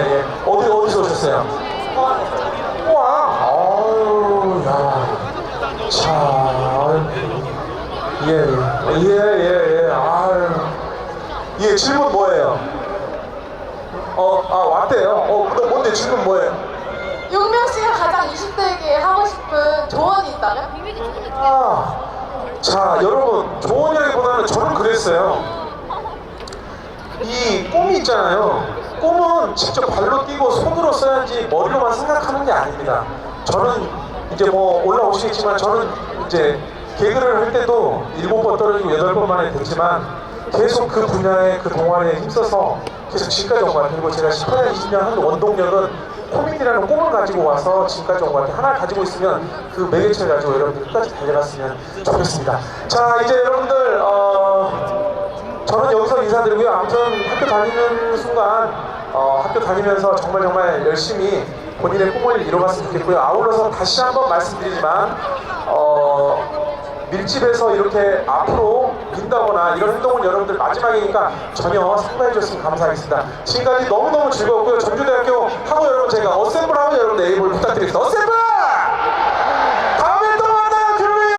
예. 어디, 어디서 오셨어요? 포항. 아유, 야. 자, 예, 예, 예, 예. 아유. 예, 질문 뭐예요? 어, 아, 왔대요. 어, 너 뭔데 질문 뭐예요? 용명 씨가 가장 20대에게 하고 싶은 조언이 있다면? 아, 자, 여러분, 조언이라기보다는 저는 그랬어요. 이 꿈이 있잖아요. 꿈은 직접 발로 뛰고 손으로 써야지 머리로만 생각하는 게 아닙니다. 저는 이제 뭐 올라오시겠지만 저는 이제 개그를 할 때도 일곱 번 떨어지고 여덟 번 만에 됐지만 계속 그 분야에 그 동아리에 힘써서 계속 지금까지 온 것 같아요. 그리고 제가 18년, 20년 한 원동력은 코미디라는 꿈을 가지고 와서 지금까지 온 것 같아요. 하나 가지고 있으면 그 매개체를 가지고 여러분들 끝까지 달려갔으면 좋겠습니다. 자, 이제 여러분들 여기서 인사드리고요. 아무튼 학교 다니는 순간 어, 학교 다니면서 정말 정말 열심히 본인의 꿈을 이뤄갔으면 좋겠고요. 아울러서 다시 한번 말씀드리지만 어, 밀집에서 이렇게 앞으로 민다거나 이런 행동은 여러분들 마지막이니까 전혀 상관해 주셨으면 감사하겠습니다. 지금까지 너무너무 즐거웠고요. 전주대학교 하고 여러분 제가 어셈블 하고 여러분 에이블 부탁드리겠습니다. 어셈블!